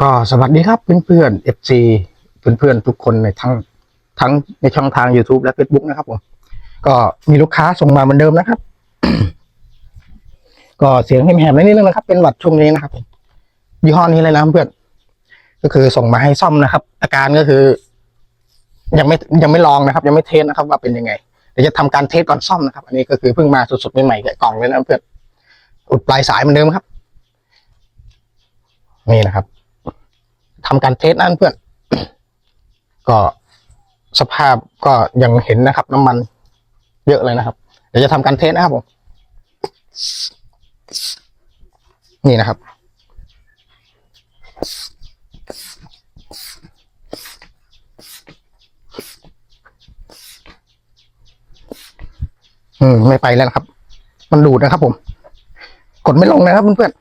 ก็สวัสดีครับเพื่อนๆ FC เพื่อนๆทุกคนในทั้งทั้งในช่องทาง YouTube และ Facebook นะครับผมก็มีลูกค้าส่งมาเหมือนเดิมนะครับ ก็เสียงแหบๆนิดนึงนะครับ เป็นหวัดช่วงนี้นะครับผมยี่ห้อนี้เลยนะเพื่อนก็คือส่งมาให้ซ่อมนะครับ อาการก็คือ ยังไม่ยังไม่ลองนะครับ ยังไม่เทสนะครับ ว่าเป็นยังไงเดี๋ยวจะทำการเทสก่อนซ่อมนะครับ อันนี้ก็คือเพิ่งมาสดๆใหม่ๆแกะกล่องเลยนะเพื่อนอุดปลายสายเหมือนเดิมครับ นี่นะครับ ทำการเทสนั่นเพื่อน ก็สภาพก็ยังเห็นนะครับ น้ำมันเยอะเลยนะครับ เดี๋ยวจะทำการเทสนะครับผมนี่นะครับ อืม ไม่ไปแล้วนะครับ มันดูดนะครับผม กดไม่ลงนะครับเพื่อน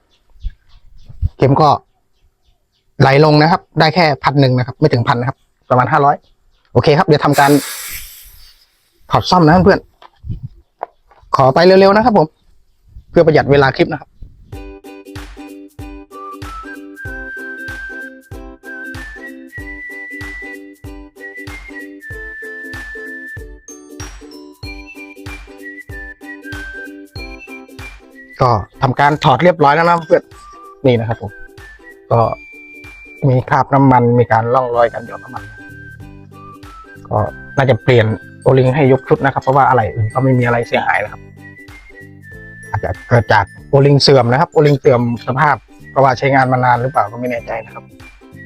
ๆเข็มก็ ไหลลงนะครับ ได้แค่พันหนึ่งนะครับ ไม่ถึงพันนะครับ ประมาณห้าร้อยโอเคครับ เดี๋ยวทำการถอดซ่อมนะเพื่อนขอไปเร็วๆนะครับผม เพื่อประหยัดเวลาคลิปนะครับก็ทำการถอดเรียบร้อยแล้วนะเพื่อนนี่นะครับผม ก็ มีคราบน้ำมันมีการล่องรอยการหยดน้ำมัน ก็น่าจะเปลี่ยนโอลิงให้ยกชุดนะครับ เพราะว่าอะไรอื่นก็ไม่มีอะไรเสียหายนะครับ อาจจะเกิดจากโอลิงเสื่อมนะครับโอลิงเสื่อมสภาพเพราะว่าใช้งานมานานหรือเปล่าก็ไม่แน่ใจนะครับ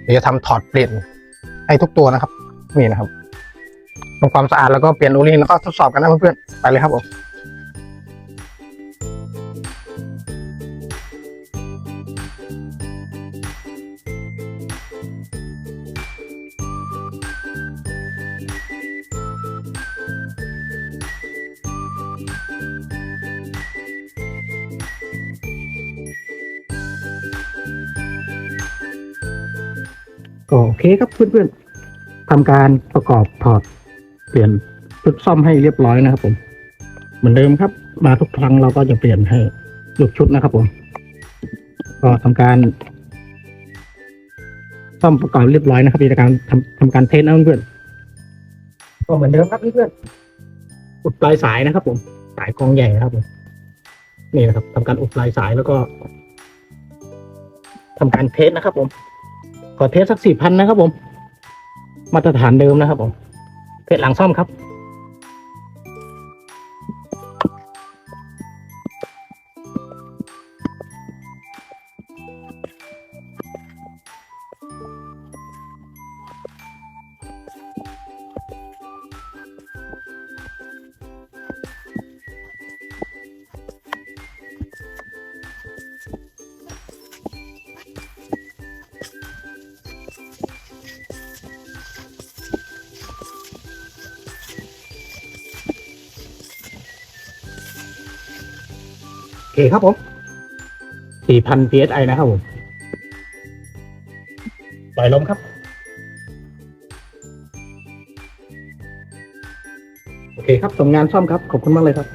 เดี๋ยวจะทำถอดเปลี่ยนให้ทุกตัวนะครับ นี่นะครับทำความสะอาดแล้วก็เปลี่ยนโอลิงแล้วก็ทดสอบกันนะเพื่อนๆไปเลยครับผม โอเคครับเพื่อนๆทำการประกอบถอดเปลี่ยนชุดซ่อมให้เรียบร้อยนะครับ ผม เหมือนเดิมครับ มาทุกครั้งเราก็จะเปลี่ยนให้ยกชุดนะครับ ผม ก็ทำการซ่อมประกอบเรียบร้อยนะครับมีการทำทำการเทสนะเพื่อนๆก็เหมือนเดิมครับเพื่อนๆอุดปลายสายนะครับ ผม สายกองใหญ่นะครับผมนี่นะครับทำการอุดปลายสายแล้วก็ทำการเทสนะครับ ผม ขอเทสสักสี่พันนะครับผม มาตรฐานเดิมนะครับผมเทสหลังซ่อมครับ เคครับผมสี่พัน psi นะครับผม ปล่อยลมครับ โอเคครับส่งงานซ่อมครับ ขอบคุณมากเลยครับ